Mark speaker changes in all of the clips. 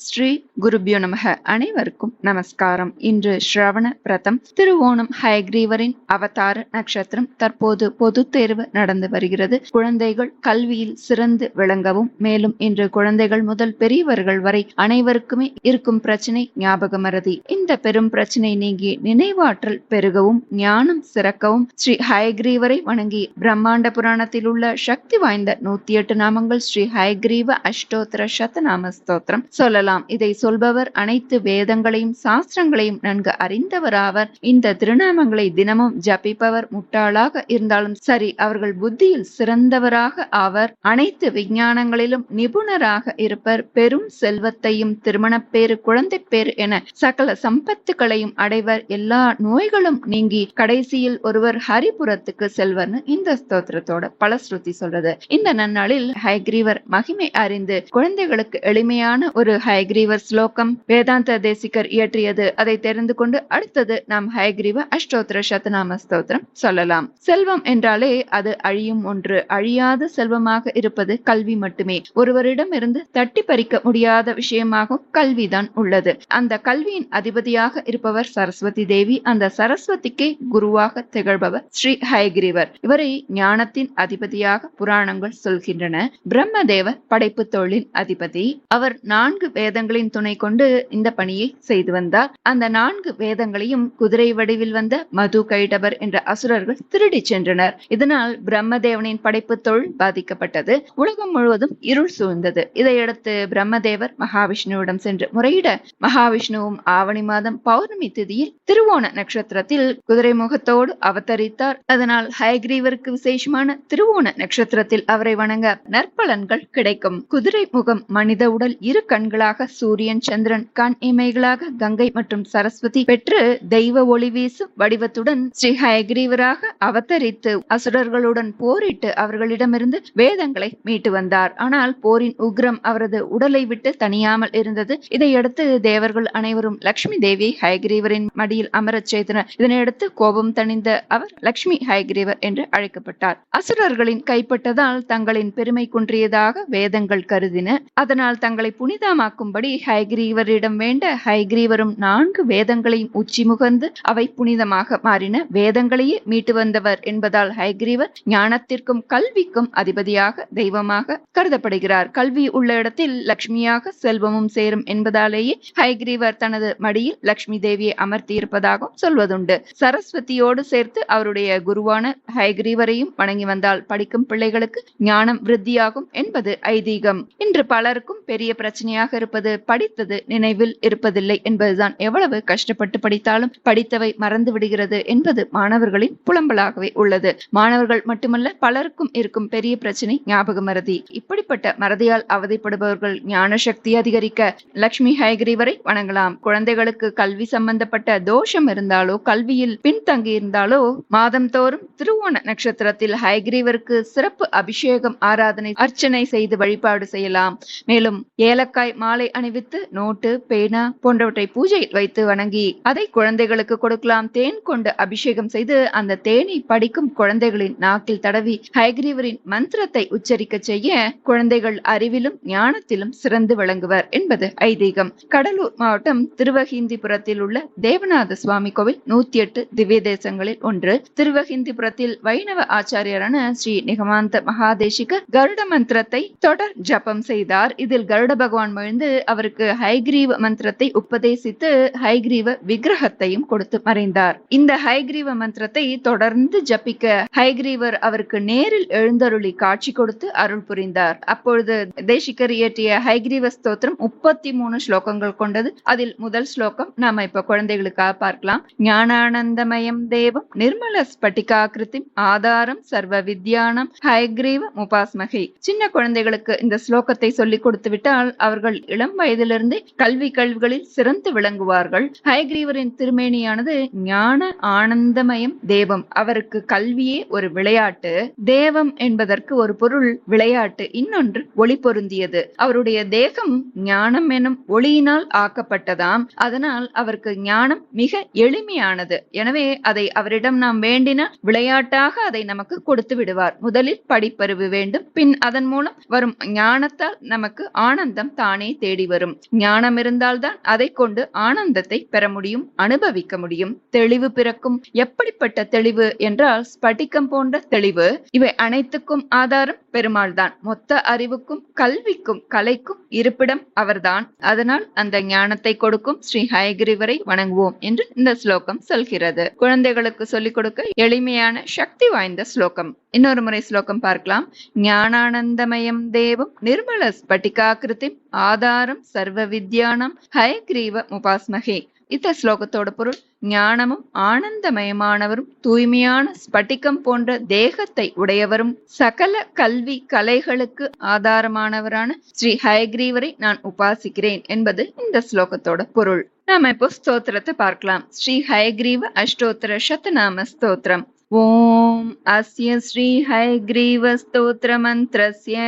Speaker 1: ஸ்ரீ குருபியோ நமக. அனைவருக்கும் நமஸ்காரம். இன்று ஸ்ரவண பிரதம் திருவோணம் ஹயக்ரீவரின் அவதார நட்சத்திரம் தற்போது பொது தேர்வு நடந்து வருகிறது. குழந்தைகள் கல்வியில் சிறந்து விளங்கவும் மேலும் இன்று குழந்தைகள் முதல் பெரியவர்கள் வரை அனைவருக்குமே இருக்கும் பிரச்சனை ஞாபக மறதி இந்த பெரும் பிரச்சனை நீங்கி நினைவாற்றல் பெருகவும் ஞானம் சிறக்கவும் ஸ்ரீ ஹயக்ரீவரை வணங்கி பிரம்மாண்ட புராணத்தில் உள்ள சக்தி வாய்ந்த நூத்தி எட்டு நாமங்கள் ஸ்ரீ ஹயக்ரீவ அஷ்டோத்திர சதநாம ஸ்தோத்திரம் சொல்லலாம். இதை சொல்பவர் அனைத்து வேதங்களையும் சாஸ்திரங்களையும் நன்கு அறிந்தவராவர். இந்த திருநாமங்களை தினமும் ஜபிப்பவர் முட்டாளாக இருந்தாலும் சரி அவர்கள் புத்தியில் சிறந்தவராக ஆவர். அனைத்து விஞ்ஞானங்களிலும் நிபுணராக இருப்பர். பெரும் செல்வத்தையும் திருமணப்பேறு குழந்தைப்பேறு என சகல சம்பத்துகளையும் அடைவர். எல்லா நோய்களும் நீங்கி கடைசியில் ஒருவர் ஹரிபுரத்துக்கு செல்வர்னு இந்த ஸ்தோத்திரத்தோட பலஸ்ருதி சொல்றது. இந்த நன்னாளில் ஹைகிரீவர் மகிமை அறிந்து குழந்தைகளுக்கு எளிமையான ஒரு ஹைகிரீவர் ஸ்லோகம் வேதாந்த தேசிகர் இயற்றியது. அதை தெரிந்து கொண்டு அடுத்தது நாம் ஹயக்ரீவ அஷ்டோத்திர சதநாம ஸ்தோத்திரம் சொல்லலாம். செல்வம் என்றாலே அது அழியும் ஒன்று. அழியாத செல்வமாக இருப்பது கல்வி மட்டுமே. ஒருவரிடம் இருந்து தட்டி பறிக்க முடியாத விஷயமாகவும் கல்விதான் உள்ளது. அந்த கல்வியின் அதிபதியாக இருப்பவர் சரஸ்வதி தேவி. அந்த சரஸ்வதிக்கே குருவாக திகழ்பவர் ஸ்ரீ ஹயகிரிவர். இவரை ஞானத்தின் அதிபதியாக புராணங்கள் சொல்கின்றன. பிரம்மதேவர் படைப்பு தொழிலின் அதிபதி. அவர் நான்கு வேதங்களின் துணை கொண்டு இந்த பணியை செய்து வந்தார். அந்த நான்கு வேதங்களையும் குதிரை வடிவில் வந்த மது கைடபர் என்ற அசுரர்கள் திருடி சென்றனர். இதனால் பிரம்மதேவனின் படைப்பு தொழில் பாதிக்கப்பட்டது. உலகம் முழுவதும் இருள் சூழ்ந்தது. இதையடுத்து பிரம்மதேவர் மகாவிஷ்ணுவிடம் சென்று முறையிட மகாவிஷ்ணுவும் ஆவணி மாதம் பௌர்ணமி திதியில் திருவோண நட்சத்திரத்தில் குதிரை முகத்தோடு அவதரித்தார். அதனால் ஹயக்ரீவருக்கு விசேஷமான திருவோண நட்சத்திரத்தில் அவரை வணங்க நற்பலன்கள் கிடைக்கும். குதிரை முகம் மனித உடல் இரு கண்களாக சூரியன் சந்திரன் கண் இமைகளாக கங்கை மற்றும் சரஸ்வதி பெற்று தெய்வ ஒளி வீசும் வடிவத்துடன் ஸ்ரீ ஹயக்ரீவராக அவதரித்து அசுரர்களுடன் போரிட்டு அவர்களிடமிருந்து வேதங்களை மீட்டு வந்தார். ஆனால் போரின் உக்ரம் அவரது உடலை விட்டு தனியாமல் இருந்தது. இதையடுத்து தேவர்கள் அனைவரும் லட்சுமி தேவி ஹயக்ரீவரின் மடியில் அமரச் செய்தனர் இதனையடுத்து கோபம் தணிந்த அவர் லட்சுமி ஹயக்ரீவர் என்று அழைக்கப்பட்டார். அசுரர்களின் கைப்பட்டதால் தங்களின் பெருமை குன்றியதாக வேதங்கள் கருதின. அதனால் தங்களை புனிதமாக்கும் கொடுக்கும்படி ஹைகிரீவரிடம் வேண்ட ஹைகிரீவரும் நான்கு வேதங்களையும் உச்சி முகர்ந்து அவை புனிதமாக மாறின. வேதங்களையே மீட்டு வந்தவர் என்பதால் ஹைகிரீவர் ஞானத்திற்கும் கல்விக்கும் அதிபதியாக தெய்வமாக கருதப்படுகிறார். கல்வி உள்ள இடத்தில் லட்சுமியாக செல்வமும் சேரும் என்பதாலேயே ஹைகிரீவர் தனது மடியில் லட்சுமி தேவியை அமர்த்தி இருப்பதாகவும் சொல்வதுண்டு. சரஸ்வதியோடு சேர்த்து அவருடைய குருவான ஹைகிரீவரையும் வணங்கி வந்தால் படிக்கும் பிள்ளைகளுக்கு ஞானம் விருத்தியாகும் என்பது ஐதீகம். இன்று பலருக்கும் பெரிய பிரச்சனையாக இருப்பது படித்தது நினைவில் இருப்பதில்லை என்பதுதான். எவ்வளவு கஷ்டப்பட்டு படித்தாலும் படித்தவை மறந்து விடுகிறது என்பது மாணவர்களின் புலம்பலாகவே உள்ளது. மாணவர்கள் மட்டுமல்ல பலருக்கும் இருக்கும் பெரிய பிரச்சனை ஞாபக மறதி. இப்படிப்பட்ட மறதியால் அவதிப்படுபவர்கள் ஞான சக்தி அதிகரிக்க லட்சுமி ஹயகிரிவரை வணங்கலாம். குழந்தைகளுக்கு கல்வி சம்பந்தப்பட்ட தோஷம் இருந்தாலோ கல்வியில் பின்தங்கி இருந்தாலோ மாதந்தோறும் திருவோண நட்சத்திரத்தில் ஹயகிரிவருக்கு சிறப்பு அபிஷேகம் ஆராதனை அர்ச்சனை செய்து வழிபாடு செய்யலாம். மேலும் ஏலக்காய் மாலை மாலை அணிவித்து நோட்டு பேனா போன்றவற்றை பூஜையில் வைத்து வணங்கி அதை குழந்தைகளுக்கு கொடுக்கலாம். தேன் கொண்டு அபிஷேகம் செய்து அந்த தேனை படிக்கும் குழந்தைகளின் நாக்கில் தடவி ஹயகிரீவரின் மந்திரத்தை உச்சரிக்க செய்ய குழந்தைகள் அறிவிலும் ஞானத்திலும் சிறந்து விளங்குவர் என்பது ஐதீகம். கடலூர் மாவட்டம் திருவஹிந்திபுரத்தில் உள்ள தேவநாத சுவாமி கோவில் நூத்தி எட்டு திவ்ய தேசங்களில் ஒன்று. திருவஹிந்திபுரத்தில் வைணவ ஆச்சாரியரான ஸ்ரீ நிகமாந்த மகாதேசிக கருட மந்திரத்தை தொடர் ஜபம் செய்தார். இதில் கருட பகவான் மொழிந்து அவருக்கு ஹைகிரீவ மந்திரத்தை உபதேசித்து ஹைகிரீவ விக்கிரகத்தையும் கொடுத்து மறைந்தார். இந்த ஹைகிரீவ மந்திரத்தை தொடர்ந்து ஜபிக்க ஹைகிரீவர் அவருக்கு நேரில் எழுந்தருளி காட்சி கொடுத்து அருள் புரிந்தார். அப்பொழுது தேசிகர் இயற்றிய ஹைகிரீவ ஸ்தோத்திரம் முப்பத்தி மூணு ஸ்லோகங்கள் கொண்டது. அதில் முதல் ஸ்லோகம் நாம இப்ப குழந்தைகளுக்காக பார்க்கலாம். ஞானானந்தமயம் தேவம் நிர்மல ஸ்பட்டிகாகிருதி ஆதாரம் சர்வ வித்யானம் ஹைகிரீவ முபாஸ்மகை சின்ன குழந்தைகளுக்கு இந்த ஸ்லோகத்தை சொல்லிக் கொடுத்து விட்டால் அவர்கள் இளம் வயதிலிருந்தே கல்வி கல்விகளில் சிறந்து விளங்குவார்கள். ஹயக்ரீவரின் திருமேனியானது ஞான ஆனந்தமயம் தேவம். அவருக்கு கல்வியே ஒரு விளையாட்டு. தேவம் என்பதற்கு ஒரு பொருள் விளையாட்டு. இன்னொன்று ஒளி பொருந்தியது. அவருடைய தேகம் ஞானம் எனும் ஒளியினால் ஆக்கப்பட்டதாம். அதனால் அவருக்கு ஞானம் மிக எளிமையானது. எனவே அதை அவரிடம் நாம் வேண்டினால் விளையாட்டாக அதை நமக்கு கொடுத்து விடுவார். முதலில் படிப்பறிவு வேண்டும். பின் அதன் மூலம் வரும் ஞானத்தால் நமக்கு ஆனந்தம் தானே தேவை தேடி வரும். ஞானம் இருந்தால்தான் அதை கொண்டு ஆனந்தத்தை பெற முடியும் அனுபவிக்க முடியும். தெளிவு பிறக்கும். எப்படிப்பட்ட தெளிவு என்றால் ஸ்படிகம் போன்ற தெளிவு. இவை அனைத்துக்கும் ஆதாரம் பெருமாள் தான் மொத்த அறிவுக்கும் கல்விக்கும் கலைக்கும் இருப்பிடம் அவர்தான். அதனால் அந்த ஞானத்தை கொடுக்கும் ஸ்ரீ ஹயகிரிவரை வணங்குவோம் என்று இந்த ஸ்லோகம் சொல்கிறது. குழந்தைகளுக்கு சொல்லிக் கொடுக்க எளிமையான சக்தி வாய்ந்த ஸ்லோகம். இன்னொரு முறை ஸ்லோகம் பார்க்கலாம். ஞானானந்தமயம் தேவம் நிர்மல ஸ்பட்டிகாக்கிருதி ஆதாரம் சர்வ வித்யானம் ஹயக்ரீவ முபாஸ்மகே இந்த ஸ்லோகத்தோட பொருள் ஞானமும் ஆனந்தமயமானவரும் தூய்மையான ஸ்பட்டிகம் போன்ற தேகத்தை உடையவரும் சகல கல்வி கலைகளுக்கு ஆதாரமானவரான ஸ்ரீ ஹயக்ரீவரை நான் உபாசிக்கிறேன் என்பது இந்த ஸ்லோகத்தோட பொருள். நாம இப்போ ஸ்தோத்திரத்தை பார்க்கலாம். ஸ்ரீ ஹயக்ரீவ அஷ்டோத்திர சத்தநாம ஸ்தோத்திரம். ॐ अस्य श्रीहयग्रीवस्तोत्रमन्त्रस्य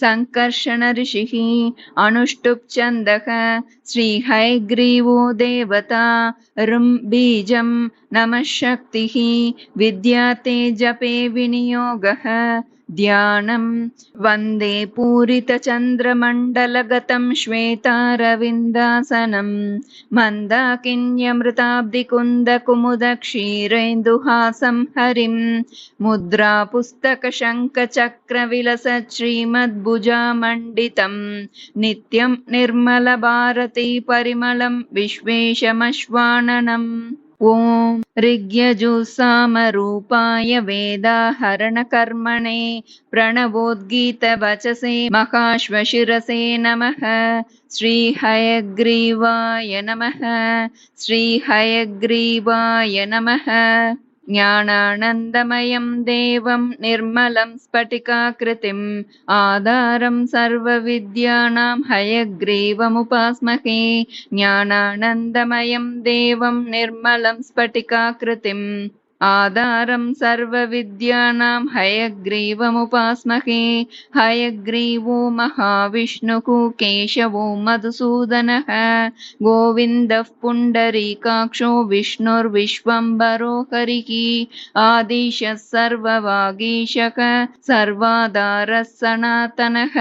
Speaker 1: सङ्कर्षणऋषिः अनुष्टुप् श्रीहयग्रीवो देवता ऋं बीजं नमः शक्तिः विद्याते जपे विनियोगः ध्यानं वन्दे पूरितचन्द्रमण्डलगतं श्वेतारविन्दासनं मन्दाकिन्यमृताब्धिकुन्दकुमुदक्षीरेन्दुहासं हरिं मुद्रापुस्तकशङ्खचक्रविलसत् श्रीमद्भुजामण्डितं नित्यं निर्मलभारती परिमलं विश्वेशमश्वाननम् ॐ ऋग्यजुसामरूपाय वेदाहरणकर्मणे प्रणवोद्गीतवचसे महाश्वशिरसे नमः। श्रीहयग्रीवाय नमः। श्रीहयग्रीवाय नमः ज्ञानानन्दमयं देवं निर्मलं स्फटिकाकृतिम् आधारं सर्वविद्यानां हयग्रीवमुपास्महे ज्ञानानन्दमयं देवं निर्मलं स्फटिकाकृतिम् आधारं सर्वविद्यानां हयग्रीवमुपास्महे। हयग्रीवो महाविष्णुः केशवो मधुसूदनः। गोविन्दः पुण्डरीकाक्षो विष्णुर्विश्वम्भरो हरिः। आदिशः सर्ववागीशक सर्वाधारः सनातनः।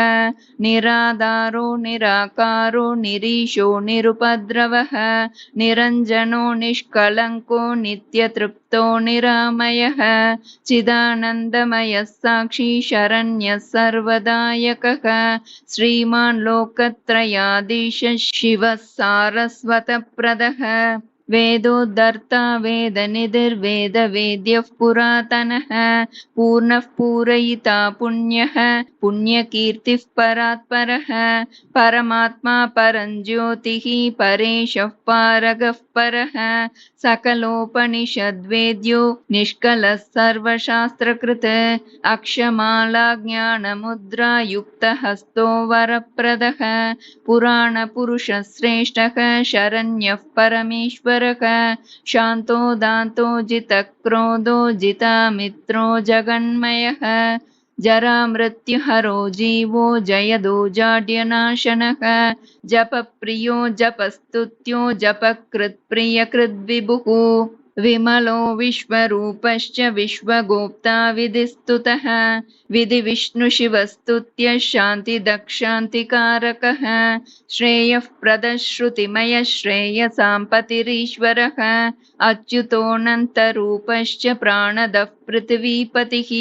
Speaker 1: निराधारो निराकारो निरीशो निरुपद्रवः। निरञ्जनो निष्कलङ्को नित्यतृप्तो निरामयः चिदानन्दमयः साक्षी शरण्यः सर्वदायकः श्रीमान् लोकत्रयाधीश शिवः सारस्वतप्रदः वेदोद्धर्ता वेदनिधिर्वेदवेद्यः पुरातनः पूर्णः पूरयिता पुण्यः पुण्यकीर्तिः परात्परः परमात्मा परञ्ज्योतिः परेशः पारगः परः सकलोपनिषद्वेद्यो निष्कलः सर्वशास्त्रकृत् अक्षमाला ज्ञानमुद्रा युक्तहस्तो वरप्रदः पुराणपुरुषः श्रेष्ठः शरण्यः परमेश्वरः शान्तो दान्तो जितक्रोधो जितामित्रो जगन्मयः। जरामृत्युहरो जीवो जयदो जाड्यनाशनः। जपप्रियो जपस्तुत्यो जपकृत्प्रियकृद्विभुः। विमलो विश्वरूपश्च विश्वगोप्ता विधिस्तुतः। विधिविष्णुशिवस्तुत्यः शान्तिदक्षान्तिकारकः श्रेयः प्रदश्रुतिमयः श्रेयसाम्पतिरीश्वरः अच्युतोऽनन्तरूपश्च प्राणदः पृथिवीपतिः।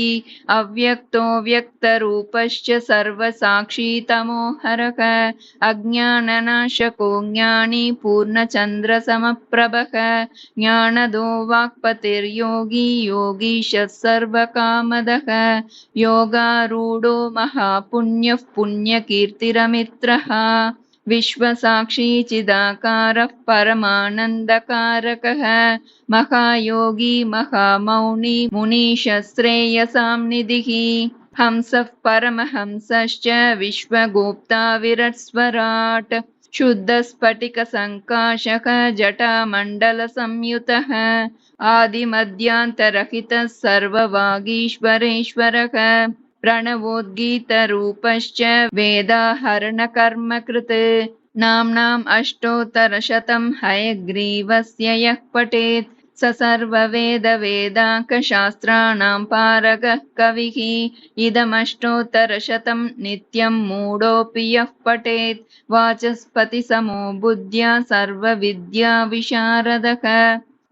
Speaker 1: अव्यक्तो व्यक्तरूपश्च सर्वसाक्षी तमोहरः अज्ञाननाशको ज्ञानी पूर्णचन्द्रसमप्रभः। ज्ञानदो वाक्पतिर्योगी योगीशः सर्वकामदः। योगारूढो महापुण्यः पुण्यकीर्तिरमित्रः। विश्वसाक्षी चिदाकारः परमानन्दकारकः। महायोगी महामौनी मुनीशश्रेयसां निधिः। हंसः परमहंसश्च विश्वगोप्ता विरट्स्वराट् शुद्धस्फटिकसङ्काशः जटामण्डलसंयुतः आदिमध्यान्तरहितः सर्ववागीश्वरेश्वरः प्रणवोद्गीतरूपश्च वेदाहरणकर्मकृत् नाम्नाम् अष्टोत्तरशतं हयग्रीवस्य यः पठेत् स सर्ववेदवेदाङ्कशास्त्राणां पारगः कविः। इदमष्टोत्तरशतं नित्यं मूढोऽपि यः पठेत्। वाचस्पतिसमो बुद्ध्या सर्वविद्याविशारदः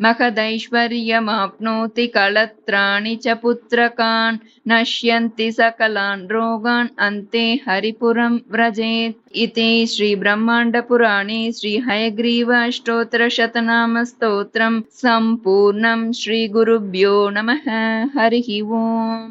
Speaker 1: महदैश्वर्यमाप्नोति कलत्राणि च पुत्रकान् नश्यन्ति सकलान् रोगान् अन्ते हरिपुरं व्रजेत् इति श्रीब्रह्माण्डपुराणे श्रीहयग्रीव अष्टोत्तरशतनामस्तोत्रं सम्पूर्णं श्रीगुरुभ्यो नमः। हरिः ओम्